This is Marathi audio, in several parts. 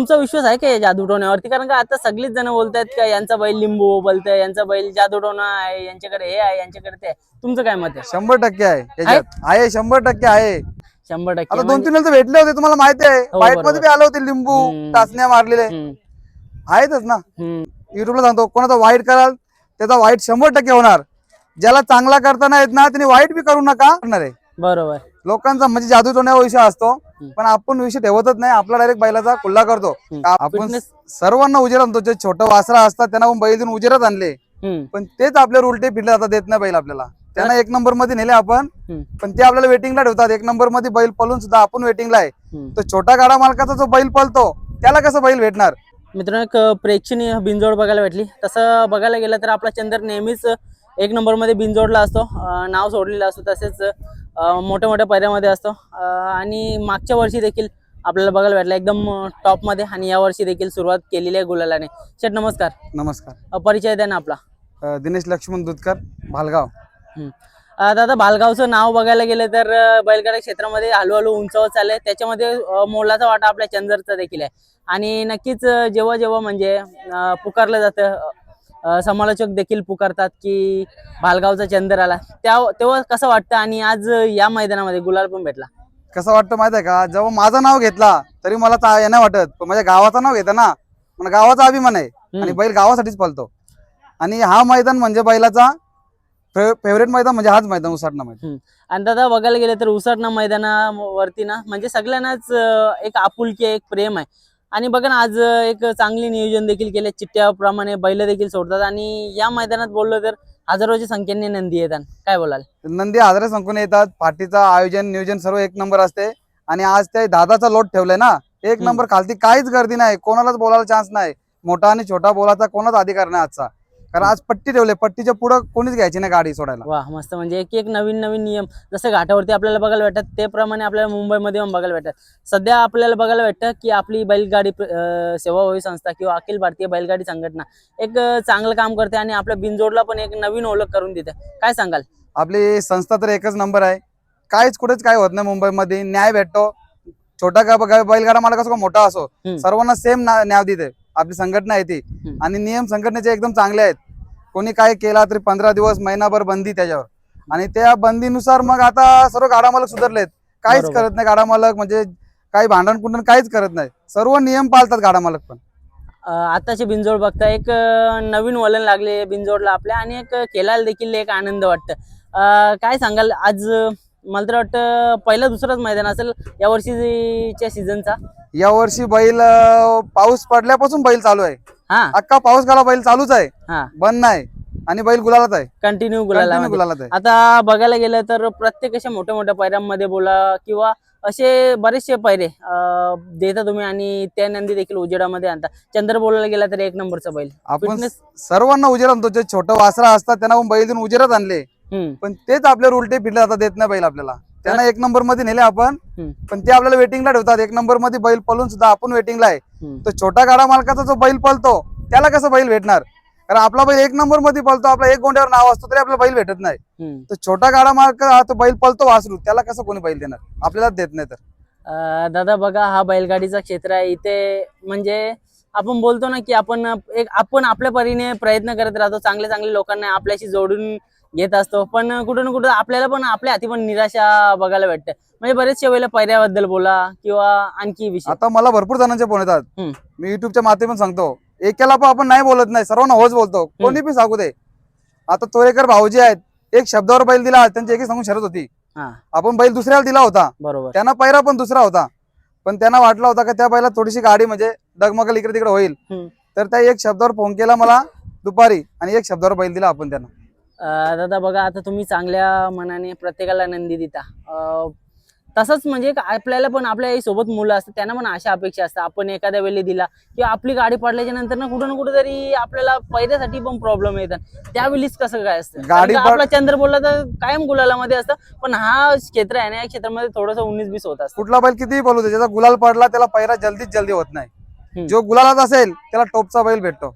तुमचा विश्वास आहे का या जादूटोण्यावरती कारण का आता सगळीच जण बोलतायत का यांचा बैल लिंबू बोलतंय यांचा बैल जादूटोणा आहे यांच्याकडे हे आहे यांच्याकडे ते आहे. तुमचं काय मत आहे? शंभर टक्के आहे आहे? शंभर टक्के आहे. शंभर टक्के. आता दोन म्हणजे- तीन वेळेस भेटले होते तुम्हाला माहिती आहे. हो, बरोबर. मध्ये बी आले होते लिंबू हम्म. टाचण्या मारलेले. हम्म, आहेतच ना? हम्म. युट्यूबला सांगतो कोणाचा वाईट कराल त्याचा वाईट शंभर टक्के होणार. ज्याला चांगला करताना येत ना त्याने वाईट बी करू नका. करणार आहे बरोबर. लोकांचा म्हणजे जादू टोण्यावर विषय असतो पण आपण विषय ठेवतच नाही आपला डायरेक्ट बैलाचा खुल्ला करतो. आपण सर्वांना उजेर आणतो जे छोटं वासरा असतात त्यांना आपण बैल देऊन उजेरच आणले. पण तेच आपल्यावर उलटे फिरले जातात देत नाही बैल आपल्याला. त्यांना एक नंबरमध्ये नेले आपण पण ते आपल्याला वेटिंगला ठेवतात. एक नंबरमध्ये बैल पळून सुद्धा आपण वेटिंगला आहे. तो छोटा गाडा मालकाचा जो बैल पळतो त्याला कसं बैल भेटणार? मित्रांनो एक प्रेक्षणीय बिनजोड बघायला भेटली. तसं बघायला गेलं तर आपला चंदर नेहमीच एक नंबरमध्ये बिनजोडला असतो. अं, नाव सोडलेलं असतं तसेच मोठ्या मोठ्या पैऱ्यामध्ये असतो. आणि मागच्या वर्षी देखील आपल्याला बघायला भेटला एकदम टॉपमध्ये आणि या वर्षी देखील सुरुवात केलेली आहे गुलालाने. शेठ नमस्कार. नमस्कार. परिचय द्या ना आपला. दिनेश लक्ष्मण दुधकर भालगाव. आता भालगावचं नाव बघायला गेलं तर बैलगाडा क्षेत्रामध्ये हळूहळू उंचावत चाललंय. त्याच्यामध्ये मोलाचा वाटा आपल्या चंदरचा देखील आहे. आणि नक्कीच जेव्हा जेव्हा म्हणजे पुकारलं जातं समालोचक देखील पुकारतात की भालगावचा चंदर आला. त्या तेव्हा कसं वाटतं आणि आज या मैदानामध्ये गुलाल पण भेटला? कसं वाटतं माहीत आहे का? जेव्हा माझं नाव घेतला तरी मला ता- हे नाही वाटत. पण माझ्या गावाचं नाव घेतं ना मला गावाचा अभिमान आहे. आणि बैल गावासाठीच पळतो आणि हा मैदान म्हणजे बैलाचा फेवरेट मैदान म्हणजे हाच मैदान उसाटणं मैदान. आणि दादा बघायला गेलं तर उसरणा मैदानावरती ना म्हणजे सगळ्यांनाच अं, एक आपुलकी आहे, एक प्रेम आहे. आणि बघा ना आज एक चांगले नियोजन देखील केले चिट्ट्याप्रमाणे बैल देखील सोडतात. आणि या मैदानात बोललो तर हजारोच्या संख्येने नंदी येतात. काय बोलाल? नंदी आधारे संकुन येतात. पाठीचं आयोजन नियोजन सर्व एक नंबर असते. आणि आज त्या दादाचा लोट ठेवलाय ना? एक. नंबर खालती काहीच गर्दी नाही. कोणालाच बोलायला चान्स नाही. मोठा आणि छोटा बोलायचा कोणाच अधिकार नाही आजचा. कारण आज पट्टी ठेवले पट्टीच्या पुढे कोणीच घ्यायची नाही गाडी सोडायला. वा मस्त. म्हणजे एक एक नवीन नवीन नियम जसं घाटावरती आपल्याला बघायला भेटतात ते प्रमाणे आपल्याला मुंबईमध्ये पण बघायला भेटतात. सध्या आपल्याला बघायला भेटतं की आपली बैलगाडी सेवाभावी संस्था किंवा अखिल भारतीय बैलगाडी संघटना एक चांगलं काम करते आणि आपल्या बिनजोडला पण एक नवीन ओळख करून देते. काय सांगाल? आपली संस्था तर एकच नंबर आहे. काहीच कुठेच काय होत नाही मुंबईमध्ये. न्याय भेटतो. छोटा बैलगाडा मला कसं मोठा असो. सर्वांना सेम न्याय देते. आपली संघटना आहे ती. आणि नियम संघटनेचे एकदम चांगले आहेत. कोणी काय केला तरी पंधरा दिवस महिनाभर बंदी त्याच्यावर. आणि त्या बंदीनुसार मग आता सर्व गाडा मालक सुधारलेत. काहीच. करत नाही गाडा मालक म्हणजे काही भांडण कुंडण काहीच करत नाही. सर्व नियम पाळतात गाडा मालक पण आताचे बिनजोड बघता एक नवीन वलन लागले बिनजोडला आपल्या आणि एक खेळायला देखील एक आनंद वाटतं. काय सांगाल? आज मला तर वाटतं पहिला दुसराच मैदान असेल या वर्षीच्या सीझनचा या वर्षी बैल अं, पाऊस पडल्यापासून बैल चालू आहे. हा. अख्खा पाऊस काला बैल चालूच आहे. हा. बंद नाही. आणि बैल गुलालाच आहे. कंटिन्यू गुलाला Continue गुलालात आहे. आता बघायला गेलं तर प्रत्येक अशा मोठ्या मोठ्या पैऱ्यांमध्ये बोला किंवा असे बरेचसे पैरे अं, देता तुम्ही आणि त्या नंदी देखील उजेडामध्ये आणता. चंद्र बोलायला गेला तर एक नंबरचा बैल. आपण Fitness- सर्वांना उजेर आणतो. जे छोटं वासरा असतात त्यांना आपण बैल देऊन उजेरच आणले. पण तेच आपल्यावर उलटे फिरले जातात देत नाही बैल आपल्याला. त्यांना एक नंबरमध्ये नेले आपण पण ते आपल्याला वेटिंगला ठेवतात. एक नंबरमध्ये बैल पळून सुद्धा आपण वेटिंगला आहे. हम्म. तो छोटा गाडा मालकाचा जो बैल पळतो त्याला कसं बैल भेटणार? कारण आपला बैल एक नंबरमध्ये पळतो आपला एक गोंड्यावर नाव असतो तरी आपल्याला बैल भेटत नाही. हम्म. तो छोटा गाडा मालक हा तो बैल पळतो वासरू त्याला कसं कोणी बैल देणार? आपल्याला देत नाही तर. दादा बघा हा बैलगाडीचा क्षेत्र आहे. इथे म्हणजे आपण बोलतो ना की आपण एक आपण आपल्या परीने प्रयत्न करत राहतो. चांगल्या चांगल्या लोकांना आपल्याशी जोडून घेत असतो. पण कुठं ना कुठं आपल्याला पण आपल्या हाती पण निराशा बघायला भेटते. म्हणजे बरेचशे वेळेला पैऱ्याबद्दल बोला किंवा आणखी विषय. आता मला भरपूर जणांचे फोन येतात. हम्म. मी युट्यूबच्या माध्यमातून सांगतो. एकाला पण आपण नाही बोलत नाही. सर्वांना होच बोलतो. कोणी पण सांगू दे. आता तोरेकर भाऊजी आहेत. एक शब्दावर बैल दिला. त्यांची एक सांगून शरत होती. हा. आपण बैल दुसऱ्याला दिला होता. बरोबर. त्यांना पैरा पण दुसरा होता. पण त्यांना वाटला होता का त्या बैला थोडीशी गाडी म्हणजे डगमगल इकडे तिकडे होईल. हम्म. तर त्या एक शब्दावर फोन केला मला दुपारी आणि एक शब्दावर बैल दिला आपण त्यांना. दादा बघा आता तुम्ही चांगल्या मनाने प्रत्येकाला नंदी देता. तसंच म्हणजे आपल्याला पण आपल्यासोबत मुलं असतात त्यांना पण अशा अपेक्षा असतात. आपण एखाद्या वेळी दिला किंवा आपली गाडी पडल्याच्या नंतर ना कुठं ना कुठं तरी आपल्याला पैऱ्यासाठी पण प्रॉब्लेम येतात. त्यावेळीच कसं काय असतं? गाडी आपला चंद्र बोलला तर कायम गुलालामध्ये असतं पण हा क्षेत्र आहे ना या क्षेत्रामध्ये थोडस उन्नीस बीस होत असतं. कुठला बैल कितीही बोलू दे ज्याचा गुलाल पडला त्याला पैरा जल्दीच जल्दी होत नाही. जो गुलालात असेल त्याला टोपचा बैल भेटतो.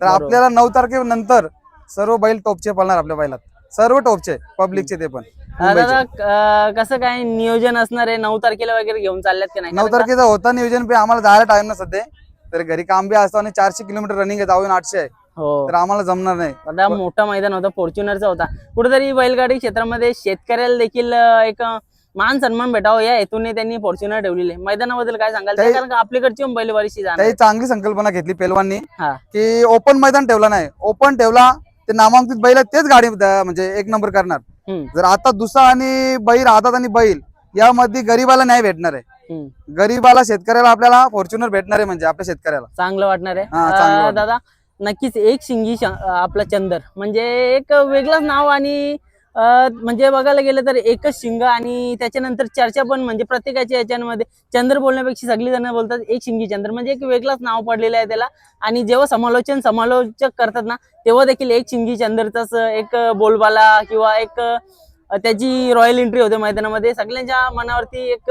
तर. आपल्याला नऊ तारखेनंतर सर्व बैल टोपचे पळणार आपल्या बैलात. सर्व टोपचे पब्लिकचे ते पण. दादा कसं काय नियोजन असणार आहे? नऊ तारखेला वगैरे घेऊन चालल्यात का नाही? नऊ कारण तारखेचा होता नियोजन आम्हाला जायला टाइम ना सध्या. तर घरी काम बी असतो आणि चारशे किलोमीटर रनिंग आहे जाऊन आठशे आहे. हो. तर आम्हाला जमणार नाही. आता मोठा मैदान होता फॉर्च्युनरचा होता. कुठेतरी बैलगाडी क्षेत्रामध्ये शेतकऱ्याला देखील अं, एक अं, मान सन्मान भेटावा. या हेतूने त्यांनी फॉर्च्युनर ठेवलेले. मैदानाबद्दल काय सांगाल? ते कारण का आपल्याकडची पण बैल बरीचशी जाणार त्याही चांगली संकल्पना घेतली पेलवांनी हा. की ओपन मैदान ठेवला नाही. ओपन ठेवला ते नामांकित बैल तेच गाडी म्हणजे एक नंबर करणार. जर आता दुसरा आणि बैल हातात आणि बैल यामध्ये गरीबाला न्याय भेटणार आहे. गरीबाला शेतकऱ्याला आपल्याला फॉर्च्युनर भेटणार आहे म्हणजे आपल्या शेतकऱ्याला. चांगलं वाटणार आहे. हा. दादा नक्कीच एक शिंगी आपला चंदर. म्हणजे एक वेगळंच नाव आणि म्हणजे बघायला गेलं तर एकच शिंग आणि त्याच्यानंतर चर्चा पण म्हणजे प्रत्येकाच्या याच्यामध्ये. चंद्र बोलण्यापेक्षा सगळी जण बोलतात एक शिंगी चंद्र. म्हणजे एक वेगळंच नाव पडलेलं आहे त्याला. आणि जेव्हा समालोचन समालोचक करतात ना तेव्हा देखील एक शिंगी चंद्रचाच एक बोलबाला किंवा एक त्याची रॉयल एंट्री होते मैदानामध्ये. सगळ्यांच्या मनावरती एक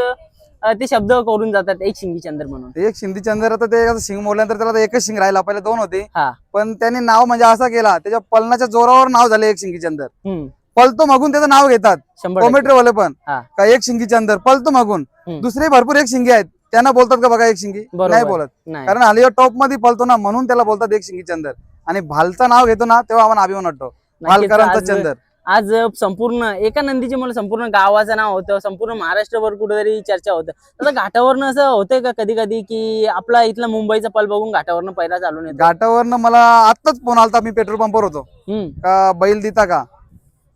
ते शब्द करून जातात एक शिंगी चंद्र म्हणून. एक शिंदी चंद्र आता ते शिंग मोडल्यानंतर त्याला एकच शिंग राहिला. पहिले दोन होते. हा. पण त्यांनी नाव म्हणजे असा केला त्याच्या पलनाच्या जोरावर नाव झाले एक शिंगी चंदर. पलतो मागून त्याचं नाव घेतात. कॉमेंट्री वाले पण. का एक शिंगी चंदर पलतो मागून. दुसरे भरपूर एक शिंगी आहेत. त्यांना बोलतात का बघा एक शिंगी. नाही बोलत. कारण आलिया टॉपमध्ये पलतो ना म्हणून त्याला बोलतात एक शिंगी चंदर आणि भालचं नाव घेतो ना तेव्हा आपण अभिमान वाटतो. भालकरांचा चंदर. आज संपूर्ण एका नंदीचे मला संपूर्ण गावाचं नाव होतं. संपूर्ण महाराष्ट्रभर कुठेतरी चर्चा होतं. आता घाटावरनं असं होतंय का कधी कधी की आपला इथला मुंबईचा पल बघून घाटावरनं पहिला चालून घाटावरनं मला आत्ताच फोन आलता. मी पेट्रोल पंपवर होतो. का बैल देता का?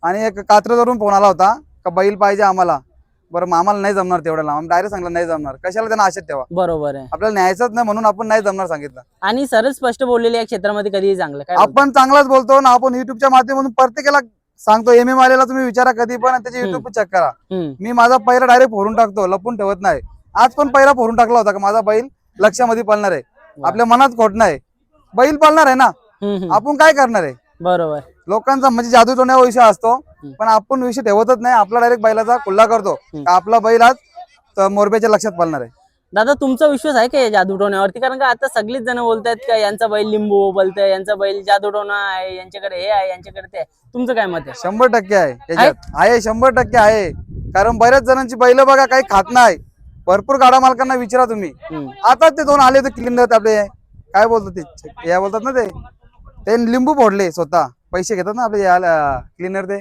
आणि एक कात्रजवरून फोन आला होता का बैल पाहिजे आम्हाला. बरं मग आम्हाला नाही जमणार तेवढ्या लांब डायरेक्ट सांगलं नाही जमणार. कशाला त्यांना आशेत ठेवा? बरोबर आहे. आपल्याला न्यायचंच नाही म्हणून आपण नाही जमणार सांगितलं. आणि सरळ स्पष्ट बोललेले या क्षेत्रामध्ये कधीही चांगलं. काय? आपण चांगलाच बोलतो ना आपण युट्यूबच्या माध्यमातून प्रत्येकाला सांगतो एम एम आलेला तुम्ही विचारा कधी पण त्याचे. युट्यूब चेक करा. हम्म. मी माझा पैरा डायरेक्ट फोडून टाकतो लपून ठेवत नाही. आज पण पैरा फोडून टाकला होता का माझा बैल लक्षामध्ये पळणार आहे. आपल्या मनात खोट नाही. बैल पळणार आहे ना. हम्म, हम्म. आपण काय करणार आहे? बरोबर. लोकांचा म्हणजे जादू टोण्यावर विषय असतो पण आपण विषय ठेवतच नाही. आपला डायरेक्ट बैलाचा खुल्ला करतो. आपला बैल आज मोरब्याच्या लक्षात पळणार आहे. दादा तुमचा विश्वास आहे का या जादूटोण्यावरती? कारण का आता सगळीच जण बोलतायत का यांचा बैल लिंबू बोलतंय यांचा बैल जादूटोणा आहे यांच्याकडे हे आहे यांच्याकडे ते आहे. तुमचं काय मत आहे? शंभर टक्के आहे. आहे? शंभर टक्के आहे. कारण बऱ्याच जणांची बैल बघा काही खात नाही. भरपूर गाडा मालकांना विचारा तुम्ही. आता ते दोन आले होते क्लिनर आपले. काय बोलतात ते? या बोलतात ना ते? ते लिंबू फोडले स्वतः. पैसे घेतात ना आपले क्लिनर ते.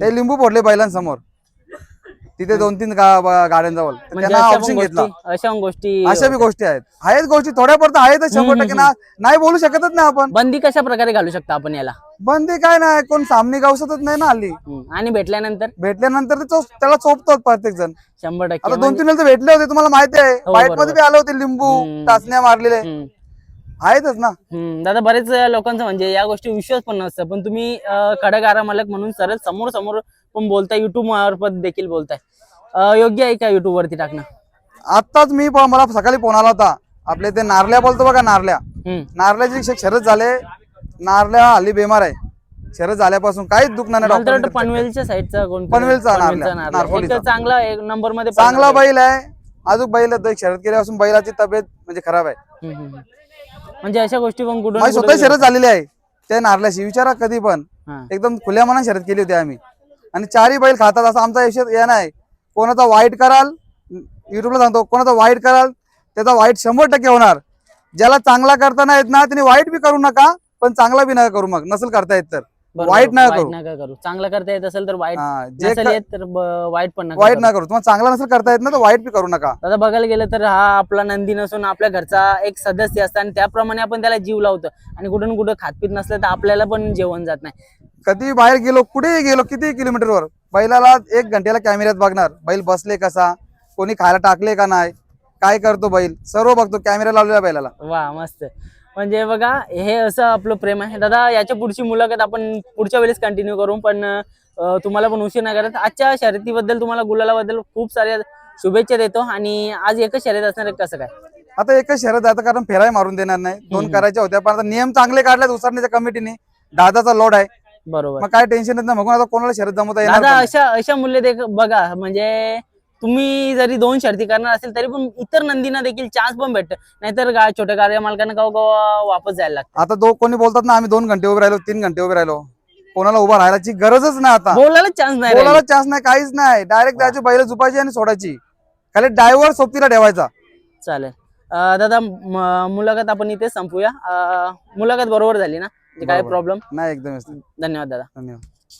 ते लिंबू फोडले बैलांसमोर. तिथे दोन तीन गाड्यांजवळ. म्हणजे त्यांना ऑप्शन घेतला. अशा गोष्टी अशा बी गोष्टी आहेत. आहेत गोष्टी थोड्यापर्यंत आहेतच शंभर हम्म, टक्के ना नाही बोलू शकतच नाही आपण. बंदी कशा प्रकारे घालू शकता आपण याला? बंदी काय नाही कोण सामने गावसतच नाही ना हल्ली. आणि भेटल्यानंतर? भेटल्यानंतर त्याला चोपतात प्रत्येक जण शंभर टक्के. दोन तीन वेळेस भेटले होते तुम्हाला माहिती आहे. हो, बाईट बरोबर. मध्ये आले होते लिंबू. टाचण्या मारलेले. आहेतच ना. हम्म. दादा बरेच लोकांचं म्हणजे या गोष्टी विश्वास पण नसतं पण तुम्ही खडगारा मालक म्हणून सरळ समोर समोर पण बोलताय युट्यूब मार्फत देखील बोलताय. अं, योग्य आहे का युट्यूब वरती टाकणं? आताच मी प- मला सकाळी फोन आला होता. आपले ते नारल्या बोलतो बघा नारल्या. हम्म. नारल्याची श- शरद झाले. नारल्या हल्ली बेमार आहे. शरद झाल्यापासून काहीच दुखणार नाही मला तर वाटतं पनवेलच्या साईडचा कोण पनवेलचा. एक चांगला एक नंबरमध्ये. चांगला बैल आहे. अजून बैल आहे, तो एक शरद केल्यापासून बैलाची तब्येत म्हणजे खराब आहे. हम्म, हम्म, हम्म. म्हणजे अशा गोष्टी पण कुठून माझी स्वतः शरद झालेली आहे. त्या नारल्याशी विचारा कधी पण. हा. एकदम खुल्या मनात शरद केली होती आम्ही. आणि चारही बैल खातात असं आमचा विषय या नाही. कोणाचा वाईट कराल युट्यूबला सांगतो कोणाचा वाईट कराल त्याचा वाईट शंभर टक्के होणार. ज्याला चांगला करताना येत ना त्याने वाईट बी करू नका पण चांगला बी नका करू मग. नसेल करता येत तर. वाईट नका करू. नका करू. चांगला करता येत असेल तर वाईट हा, जे नसेल क- येत तर ब- वाईट पण नका वाईट करू. नका करू. तुम्हाला चांगला नसेल करता येत ना तर वाईट बी करू नका. आता बघायला गेलं तर हा आपला नंदी नसून आपल्या घरचा एक सदस्य असतो आणि त्याप्रमाणे आपण त्याला जीव लावतो. आणि कुठून कुठं खातपीत नसलं तर आपल्याला पण जेवण जात नाही. कधी बाहेर गेलो कुठेही गेलो किती किलोमीटरवर बैलाला एक घंट्याला कॅमेऱ्यात बघणार. बैल बसले कसा? कोणी खायला टाकले का नाही? काय करतो बैल? सर्व बघतो कॅमेरा लावलेला बैलाला. वा मस्त. म्हणजे बघा हे असं आपलं प्रेम आहे. दादा याच्या पुढची मुलाखत आपण पुढच्या वेळेस कंटिन्यू करू पण तुम्हाला पण उशीर नाही करत. आजच्या शर्यतीबद्दल तुम्हाला गुलालाबद्दल खूप साऱ्या शुभेच्छा देतो आणि आज एकच शर्यत असणार आहे कसं काय? आता एकच आहे आता कारण फेराय मारून देणार नाही. दोन. करायच्या होत्या पण आता नियम चांगले काढले उसारण्याच्या कमिटीने. दादाचा लोड आहे. बरोबर. मग काय टेन्शन नाही बघून आता कोणाला शरद जमवता येणार नाही. अशा अशा मूल्य देख बघा म्हणजे तुम्ही जरी दोन शर्ती करणार असेल तरी पण इतर नंदींना देखील चान्स पण भेटत. नाहीतर गा- छोट्या कार्य मालकांना गाव गाव वापस जायला लागतं. आता दो कोणी बोलतात ना आम्ही दोन घंटे उभे राहिलो तीन घंटे उभे राहिलो. कोणाला उभा राहायची गरजच नाही आता. बोलायला चान्स नाही बोलायला राहिला. चान्स नाही काहीच नाही. डायरेक्ट त्याची बैल झुपायची आणि सोडायची. खाली ड्रायव्हर सोबतीला ठेवायचा. चालेल. अं, दादा म- मुलाखत आपण इथे संपूया. अं, मुलाखत बरोबर झाली ना? काय बरोबर. प्रॉब्लेम नाही एकदम व्यवस्थित. धन्यवाद दादा. धन्यवाद.